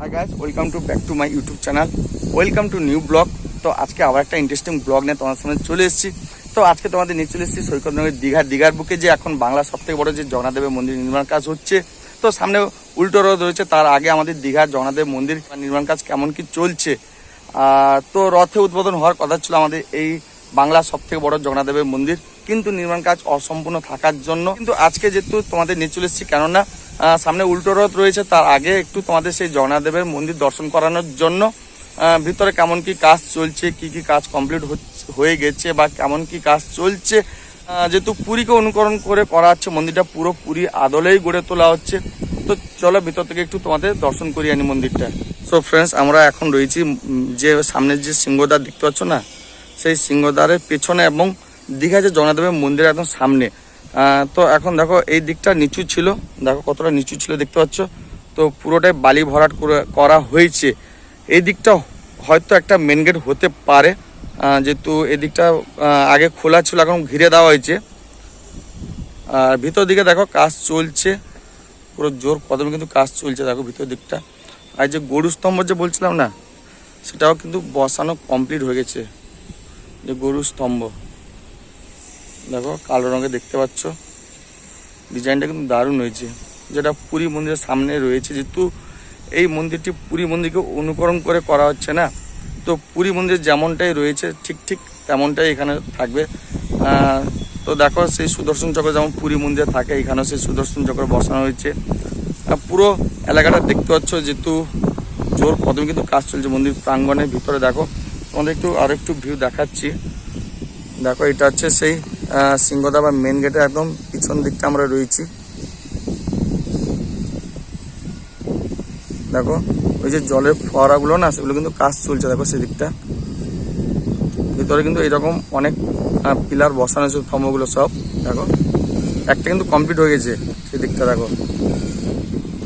Hi guys welcome to back to my YouTube channel welcome to new blog তো আজকে আবার একটা interesting blog নিয়ে তোমার সামনে চলে এসেছি। তো আজকে তোমাদের নিয়ে চলে এসেছি সৈকতনগর দীঘার দীঘার বুকে যে এখন বাংলা সব থেকে বড় যে জগন্নাথদেবের মন্দির নির্মাণ কাজ হচ্ছে। তো সামনে উল্টো রথ রয়েছে, তার আগে আমাদের দীঘার জগন্নাথদেব মন্দির নির্মাণ কাজ কেমন কি চলছে। তো রথে উদ্বোধন হওয়ার কথা ছিল আমাদের এই বাংলা সব থেকে বড় জগন্নাথদেবের মন্দির। কিন্তু নির্মাণ কাজ অসম্পূর্ণ থাকার জন্য। কিন্তু আজকে যেহেতু তোমাদের নিয়ে চলে এসেছি, কেননা সামনে উল্টো রথ রয়েছে, তার আগে একটু তোমাদের সেই জগন্নাথদেবের মন্দির দর্শন করানোর জন্য ভিতরে কেমন কি কাজ চলছে, কি কি কাজ কমপ্লিট হয়ে গেছে বা কেমন কি কাজ চলছে যেহেতু পুরীকে অনুকরণ করে করা হচ্ছে, মন্দিরটা পুরো পুরী আদলেই গড়ে তোলা হচ্ছে, তো চলো ভিতর থেকে একটু তোমাদের দর্শন করি আনি মন্দিরটা। সো ফ্রেন্ডস আমরা এখন রয়েছি যে সামনের যে সিংহদ্বার দেখতে পাচ্ছ না, সেই সিংহদ্বারের পেছনে এবং দীঘা যে জগন্নাথদেবের মন্দির একদম সামনে তো এখন দেখো, এই দিকটা নিচু ছিল। দেখো কতটা নিচু ছিল দেখতে পাচ্ছ? তো পুরোটাই বালি ভরাট করে- করা হয়েছে। এই দিকটা হয়তো একটা মেন গেট হতে পারে। যেহেতু এই দিকটা আগে খোলা ছিল, এখন ঘিরে দেওয়া হয়েছে। আর ভিতর দিকে দেখো, কাজ চলছে। পুরো জোর কদমে কিন্তু কাজ চলছে, দেখো ভিতর দিকটা। আর যে গরু স্তম্ভ যে বলছিলাম না, সেটাও কিন্তু বসানো কমপ্লিট হয়ে গেছে। যে গরু স্তম্ভ। দেখো, কালো রঙে দেখতে পাচ্ছ। ডিজাইনটা কিন্তু দারুণ হয়েছে। যেটা পুরী মন্দিরের সামনে রয়েছে, যেহেতু এই মন্দিরটি পুরী মন্দিরকে অনুকরণ করে করা হচ্ছে না, তো পুরী মন্দির যেমনটাই রয়েছে, ঠিক ঠিক তেমনটাই এখানে থাকবে। তো দেখো, সেই সুদর্শন চক্র যেমন পুরী মন্দিরে থাকে, এখানেও সেই সুদর্শন চক্র বসানো হয়েছে। পুরো এলাকাটা দেখতে পাচ্ছ, যেহেতু জোর কদমে কিন্তু কাজ চলছে মন্দির প্রাঙ্গণের ভিতরে। দেখো, তোমাদের একটু আরও একটু ভিউ দেখাচ্ছি। দেখো, এটা হচ্ছে সেই আহ, সিংহদা বা মেন গেটের একদম পিছন দিকটা আমরা রয়েছি। দেখো ওই যে জলের ফোয়ারাগুলো না সেগুলো কিন্তু কাজ চলছে দেখো সেদিকটা। ভিতরে কিন্তু এরকম অনেক পিলার বসানো আছে স্তম্ভগুলো সব দেখো। একটা কিন্তু কমপ্লিট হয়ে গেছে সেদিকটা দেখো।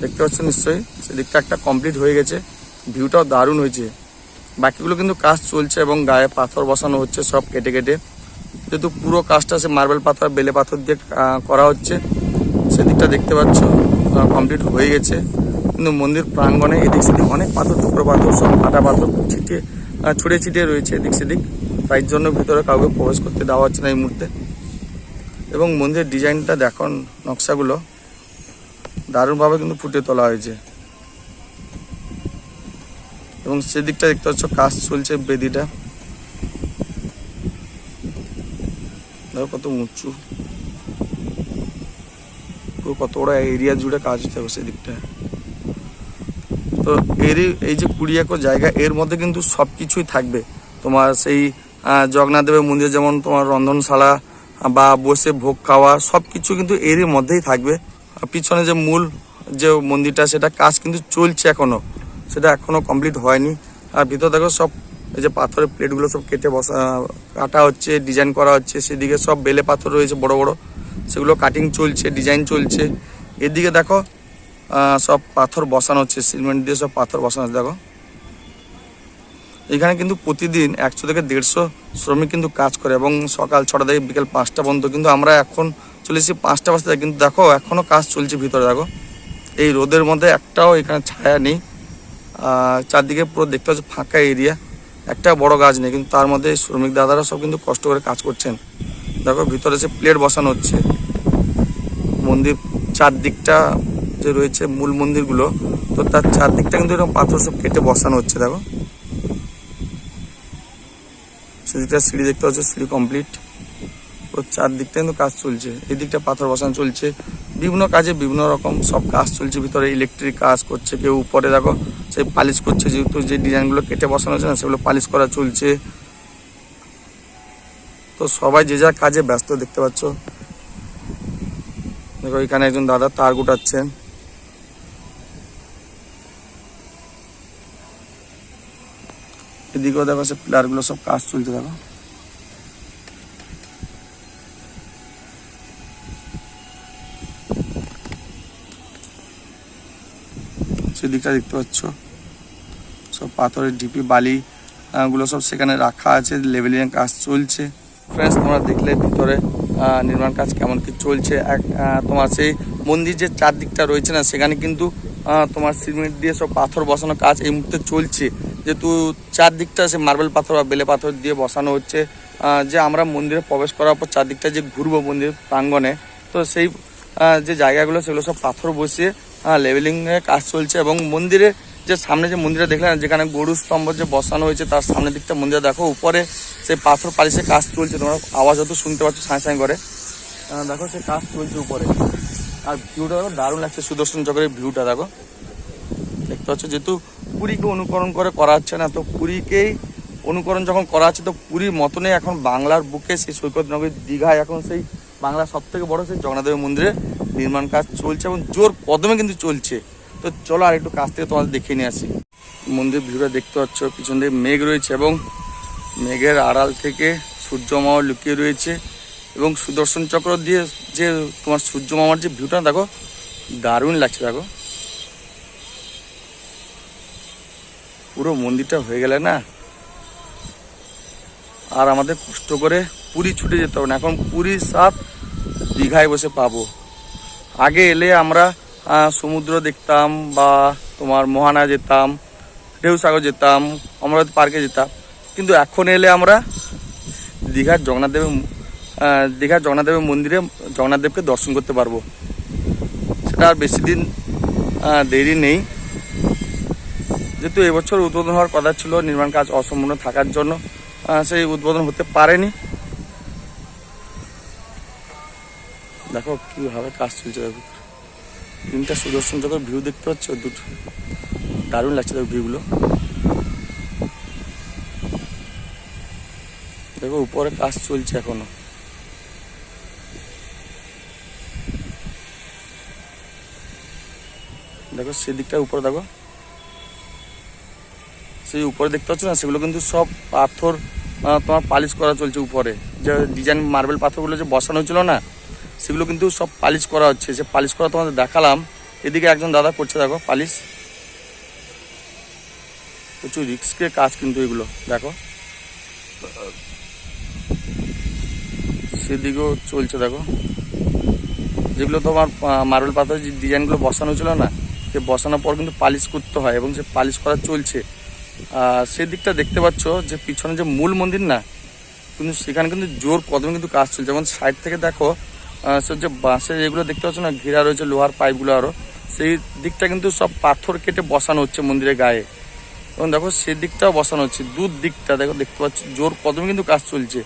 দেখতে পাচ্ছ নিশ্চয়ই? সেদিকটা একটা কমপ্লিট হয়ে গেছে। ভিউটাও দারুণ হয়েছে। বাকিগুলো কিন্তু কাজ চলছে এবং গায়ে পাথর বসানো হচ্ছে সব কেটে কেটে। যেহেতু পুরো কাজটা সে মার্বেল পাথর বেলে পাথর দিয়ে করা হচ্ছে, সেদিকটা দেখতে পাচ্ছ কমপ্লিট হয়ে গেছে। কিন্তু মন্দির প্রাঙ্গণে এদিক সেদিক অনেক পাথর, টুকরো পাথর, সব কাটা পাথর ছিটিয়ে ছড়িয়ে ছিটিয়ে রয়েছে এদিক সেদিক। তাই জন্য ভিতরে কাউকে প্রবেশ করতে দেওয়া হচ্ছে না এই মুহূর্তে। এবং মন্দিরের ডিজাইনটা দেখো নকশাগুলো দারুণভাবে কিন্তু ফুটিয়ে তোলা হয়েছে। এবং সেদিকটা দেখতে পাচ্ছ, কাজ চলছে বেদিটা। দেখো কত উঁচু। পুরো কত বড় এরিয়া জুড়ে কাজ হচ্ছে দেখো সেদিকটা তো এরই এই যে কুড়ি একর জায়গা, এর মধ্যে কিন্তু সব কিছুই থাকবে। তোমার সেই জগন্নাথদেবের মন্দিরে যেমন তোমার রন্ধনশালা বা বসে ভোগ খাওয়া সব কিছু কিন্তু এরই মধ্যেই থাকবে। পিছনে যে মূল যে মন্দিরটা, সেটা কাজ কিন্তু চলছে এখনও। সেটা এখনও কমপ্লিট হয়নি। আর ভিতর দেখো সব এই যে পাথরের প্লেটগুলো সব কেটে বসা, কাটা হচ্ছে ডিজাইন করা হচ্ছে, সেদিকে সব বেলে পাথর রয়েছে, বড় বড়। সেগুলো কাটিং চলছে ডিজাইন চলছে। এদিকে দেখো সব পাথর বসানো হচ্ছে সিমেন্ট দিয়ে সব পাথর বসানো হচ্ছে, দেখো। এখানে কিন্তু প্রতিদিন একশো থেকে দেড়শো শ্রমিক কিন্তু কাজ করে এবং সকাল ছটা থেকে বিকেল পাঁচটা পর্যন্ত কিন্তু আমরা এখন চলে এসেছি পাঁচটা পাঁচটা কিন্তু দেখো এখনও কাজ চলছে ভিতরে, দেখো। এই রোদের মধ্যে একটাও এখানে ছায়া নেই। চারদিকে পুরো দেখতে পাচ্ছ ফাঁকা এরিয়া একটা বড় গাছ নেই, কিন্তু তার মধ্যে শ্রমিক দাদারা সব কিন্তু কষ্ট করে কাজ করছেন। দেখো, ভিতরে সে প্লেট বসানো হচ্ছে, মন্দির চারদিকটা যে রয়েছে মূল মন্দিরগুলো, তো তার চারদিকটা কিন্তু এরকম পাথর সব কেটে বসানো হচ্ছে, দেখো। সেদিকটা সিঁড়ি দেখতে পাচ্ছ, সিঁড়ি কমপ্লিট পুরো চারদিকটা কিন্তু কাজ চলছে, এদিকটা পাথর বসানো চলছে। বিভিন্ন কাজে বিভিন্ন রকম সব কাজ চলছে, ভিতরে ইলেকট্রিক কাজ করছে, কেউ উপরে দেখো সেই পালিশ করছে, যেহেতু যে ডিজাইনগুলো কেটে বসানো হচ্ছে না, সেগুলো পালিশ করা চলছে। তো সবাই যে যার কাজে ব্যস্ত দেখতে পাচ্ছ। দেখো, এখানে একজন দাদা তার গোটাচ্ছেন। এদিকেও দেখো, সে পিলারগুলো সব কাজ চলছে, দেখো। সেদিকটা দেখতে পাচ্ছ। সব পাথরের ঢিপি বালি গুলো সব সেখানে রাখা আছে লেভেলিং কাজ চলছে। ফ্রেন্ডস তোমরা দেখলে ভিতরে নির্মাণ কাজ কেমন কি চলছে। এক তোমার সেই মন্দির যে চারদিকটা রয়েছে না, সেখানে কিন্তু তোমার সিমেন্ট দিয়ে সব পাথর বসানো কাজ এই মুহূর্তে চলছে। যেহেতু চারদিকটা সে মার্বেল পাথর বা বেলে পাথর দিয়ে বসানো হচ্ছে যে আমরা মন্দিরে প্রবেশ করার পর চারদিকটা যে ঘুরবো মন্দির প্রাঙ্গণে, তো সেই যে জায়গাগুলো সেগুলো সব পাথর বসিয়ে লেভেলিং এর কাজ চলছে এবং মন্দিরে যে সামনে যে মন্দিরে দেখলেন, যেখানে গরু স্তম্ভ যে বসানো হয়েছে, তার সামনের দিকটা মন্দিরে দেখো, উপরে সেই পাথর পালিশে কাজ চলছে। তোমরা আওয়াজ হয়তো শুনতে পাচ্ছ সাঁই সাঁই করে। দেখো সে কাজ চলছে উপরে। আর ভিউটা দেখো, দারুণ লাগছে সুদর্শন চক্রের ভিউটা, দেখো। দেখতে পাচ্ছ, যেহেতু পুরীকে অনুকরণ করে করা হচ্ছে না, তো পুরীকেই অনুকরণ যখন করা হচ্ছে, তো পুরীর মতনই এখন বাংলার বুকে সেই সৈকত নগরী দীঘায় এখন সেই বাংলার সব থেকে বড় সেই জগন্নাথদেবের মন্দিরে নির্মাণ কাজ চলছে এবং জোর কদমে কিন্তু চলছে। তো চলো আর একটু কাছ থেকে তোমাদের দেখে নিয়ে আসি। মন্দির ভিউটা দেখতে পাচ্ছ, পিছন দিয়ে মেঘ রয়েছে এবং মেঘের আড়াল থেকে সূর্য মামা লুকিয়ে রয়েছে এবং সুদর্শন চক্র দিয়ে যে তোমার সূর্য মামার যে ভিউটা, দেখো দারুণ লাগছে, দেখো। পুরো মন্দিরটা হয়ে গেলে না, আর আমাদের কষ্ট করে পুরী ছুটে যেতে হবে না। এখন পুরীর স্বাদ দীঘায় বসে পাবো। আগে এলে আমরা সমুদ্র দেখতাম বা তোমার মোহানা যেতাম ঢেউসাগর যেতাম, অমরাবতী পার্কে যেতাম। কিন্তু এখন এলে আমরা দীঘার জগন্নাথ দেবের দীঘার জগন্নাথ দেবের মন্দিরে জগন্নাথ দেবকে দর্শন করতে পারব। সেটা আর বেশি দিন দেরি নেই। যেহেতু এবছর উদ্বোধন হওয়ার কথা ছিল, নির্মাণ কাজ অসম্পূর্ণ থাকার জন্য সেই উদ্বোধন হতে পারেনি। দেখো কীভাবে কাজ চলছে দেখো। তিনটা সুদর্শন চক্রের ভিউ দেখতে পাচ্ছ? দুটো। দারুণ লাগছে দেখো ভিউগুলো দেখো উপরে কাজ চলছে এখনও। দেখো সেদিকটা উপরে দেখো। সেই উপরে দেখতে পাচ্ছ না? সেগুলো কিন্তু সব পাথর তোমার পালিশ করা চলছে উপরে। যে ডিজাইন মার্বেল পাথরগুলো যে বসানো ছিল না? সেগুলো কিন্তু সব পালিশ করা হচ্ছে। সে পালিশ করা তোমাদের দেখালাম। এদিকে একজন দাদা করছে, দেখো, পালিশ। প্রচুর রিস্কের কাজ কিন্তু এগুলো, দেখো। সেদিকেও চলছে, দেখো। যেগুলো তোমার মার্বেল পাথরের যে ডিজাইনগুলো বসানো ছিল না, সে বসানোর পর কিন্তু পালিশ করতে হয় এবং সে পালিশ করা চলছে। সেদিকটা দেখতে পাচ্ছ যে পিছনে যে মূল মন্দির না, কিন্তু সেখানে কিন্তু জোর কদমে কিন্তু কাজ চলছে। যেমন সাইড থেকে দেখো আহ, সে যে বাঁশের যেগুলো দেখতে পাচ্ছ না ঘেরা রয়েছে লোহার পাইপগুলো আরও সেই দিকটা কিন্তু সব পাথর কেটে বসানো হচ্ছে মন্দিরের গায়ে। এবং দেখো সেই দিকটাও বসানো হচ্ছে দূর দিকটা দেখো দেখতে পাচ্ছ জোর কদমে কিন্তু কাজ চলছে।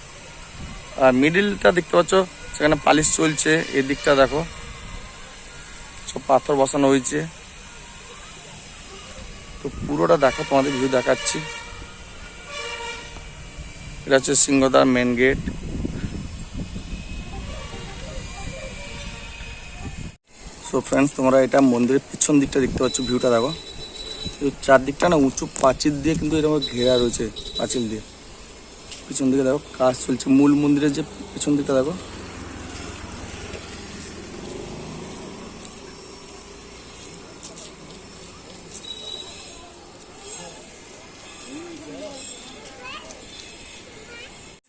আর মিডিলটা দেখতে পাচ্ছ সেখানে পালিশ চলছে এই দিকটা দেখো সব পাথর বসানো হয়েছে। তো পুরোটা দেখো তোমাদের ভিউ দেখাচ্ছি। এটা হচ্ছে সিংহদার মেন গেট সো ফ্রেন্ডস তোমরা এটা মন্দিরের পিছন দিকটা দেখতে পাচ্ছ ভিউটা দেখো। চারদিকটা না উঁচু প্রাচীর দিয়ে কিন্তু এরকম ঘেরা রয়েছে পাঁচিল দিয়ে। পিছন দিকে দেখো, কাজ চলছে। মূল মন্দিরের যে পিছন দিকটা দেখো।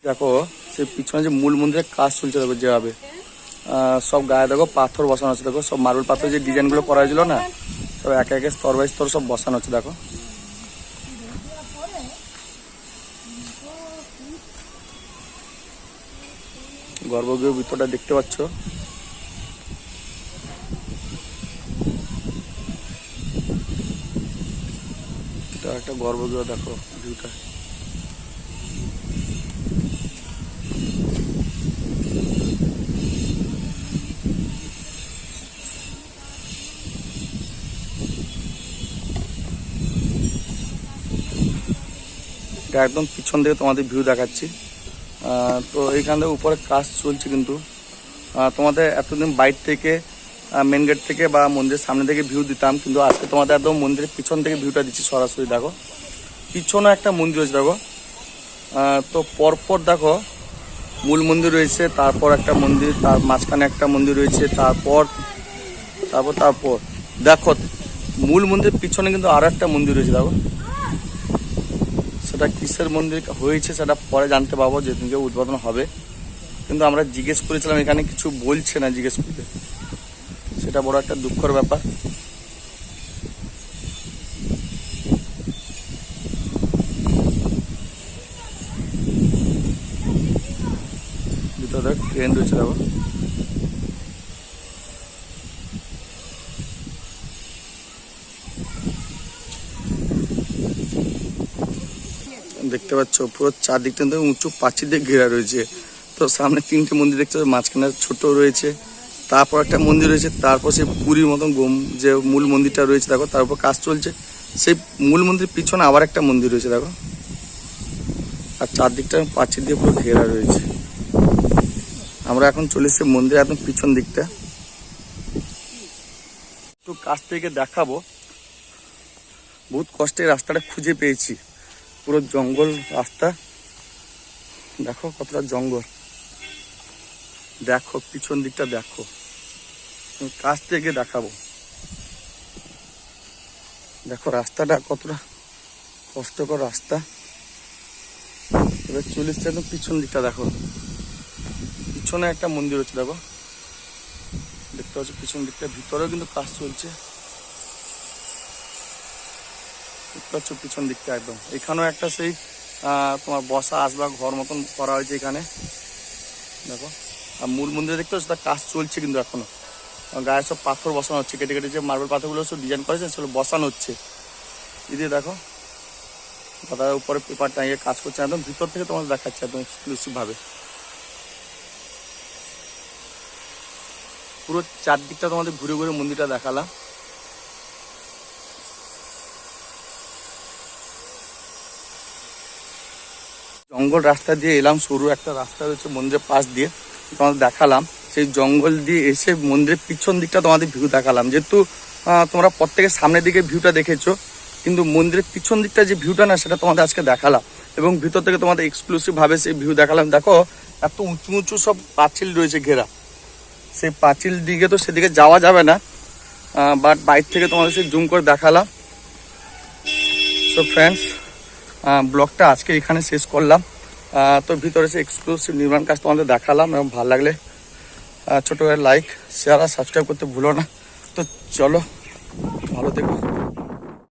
দেখো সে পিছনে যে মূল মন্দিরের কাজ চলছে দেখো যেভাবে। সব গায়ে দেখো, পাথর বসানো আছে, দেখো, সব মার্বেল পাথর যে ডিজাইনগুলো করা হয়েছিল না, সব একে একে স্তর বাই স্তর সব বসানো হচ্ছে, দেখো। গর্ভগৃহ ভিতরটা দেখতে পাচ্ছ। একটা গর্ভগৃহ, দেখো, ভিউটা। এটা একদম পিছন থেকে তোমাদের ভিউ দেখাচ্ছি। তো এইখান থেকে উপরে কাজ চলছে কিন্তু। তোমাদের এতদিন বাইর থেকে মেন গেট থেকে বা মন্দিরের সামনে থেকে ভিউ দিতাম, কিন্তু আজকে তোমাদের একদম মন্দিরের পিছন থেকে ভিউটা দিচ্ছি সরাসরি, দেখো। পিছনে একটা মন্দির রয়েছে, দেখো। তো পরপর দেখো, মূল মন্দির রয়েছে, তারপর একটা মন্দির, তার মাঝখানে একটা মন্দির রয়েছে, তারপর তারপর তারপর। দেখো, মূল মন্দিরের পিছনে কিন্তু আরও একটা মন্দির রয়েছে, দেখো। সেটা কিসের মন্দির হয়েছে, সেটা পরে জানতে পারব যেদিনকে উদ্বোধন হবে। কিন্তু আমরা জিজ্ঞেস করেছিলাম, এখানে কিছু বলছে না জিজ্ঞেস করতে। সেটা বড় একটা দুঃখের ব্যাপার। ট্রেন রয়েছে আবার দেখতে পাচ্ছ, পুরো চারদিকটা উঁচু পাঁচিল দিয়ে ঘেরা রয়েছে। তো সামনে তিনটে মন্দির দেখতে পাচ্ছ, মাঝখানে ছোট রয়েছে, তারপর একটা মন্দির রয়েছে, তারপর সেই পুরীর মতন যে মূল মন্দিরটা রয়েছে, দেখো, তার উপর কাজ চলছে। সেই মূল মন্দির পিছনে আবার একটা মন্দির রয়েছে, দেখো। আর চারদিকটা পাঁচিল দিয়ে পুরো ঘেরা রয়েছে। আমরা এখন চলে এসেছি মন্দির একদম পিছন দিকটা। একটু কাছ থেকে দেখাবো। বহুত কষ্টে রাস্তাটা খুঁজে পেয়েছি। পুরো জঙ্গল রাস্তা। দেখো কতটা জঙ্গল। দেখো, পিছন দিকটা দেখো। কাছ থেকে দেখাবো। দেখো, রাস্তাটা কতটা কষ্টকর রাস্তা। এবার চলে এসছে একদম পিছন দিকটা, দেখো। পিছনে একটা মন্দির হচ্ছে, দেখো। দেখতে পাচ্ছ, পিছন দিকটা, ভিতরেও কিন্তু কাজ চলছে। পাচ্ছ পিছন দিকটা একদম। এখানেও একটা সেই তোমার বসা আসবা ঘর মতন করা হয়েছে এখানে। দেখো। আর মূল মন্দিরে দেখতে পাচ্ছ, তার কাজ চলছে কিন্তু এখনও। আর গায়ে সব পাথর বসানো হচ্ছে, কেটে কেটে যে মার্বেল পাথরগুলো সব ডিজাইন করেছে সেগুলো বসানো হচ্ছে। এদিকে দেখো দাদার উপরে পেপার টাঙিয়ে কাজ করছে একদম ভিতর থেকে তোমার দেখাচ্ছে একদম এক্সক্লুসিভ ভাবে পুরো চারদিকটা তোমাদের ঘুরে ঘুরে মন্দিরটা দেখালাম। জঙ্গল রাস্তা দিয়ে এলাম, সরু একটা রাস্তা রয়েছে মন্দিরের পাশ দিয়ে। তোমাদের দেখালাম, সেই জঙ্গল দিয়ে এসে মন্দিরের পিছন দিকটা তোমাদের ভিউ দেখালাম। যেহেতু তোমরা প্রত্যেকের সামনের দিকে ভিউটা দেখেছ, কিন্তু মন্দিরের পিছন দিকটা যে ভিউটা না, সেটা তোমাদের আজকে দেখালাম। এবং ভিতর থেকে তোমাদের এক্সক্লুসিভ ভাবে সেই ভিউ দেখালাম। দেখো, এত উঁচু উঁচু সব পাঁচিল রয়েছে ঘেরা। সেই পাঁচিল দিকে তো সেদিকে যাওয়া যাবে না বাট বাইর থেকে তোমাদের সেই জুম করে দেখালাম। সো ফ্রেন্ডস ব্লগটা আজকে এখানে শেষ করলাম। তো ভিতরে সে এক্সক্লুসিভ নির্মাণ কাজ তোমাদের দেখালাম, এবং ভালো লাগলে ছোটো লাইক শেয়ার আর সাবস্ক্রাইব করতে ভুলো না। তো চলো, ভালো থেকো।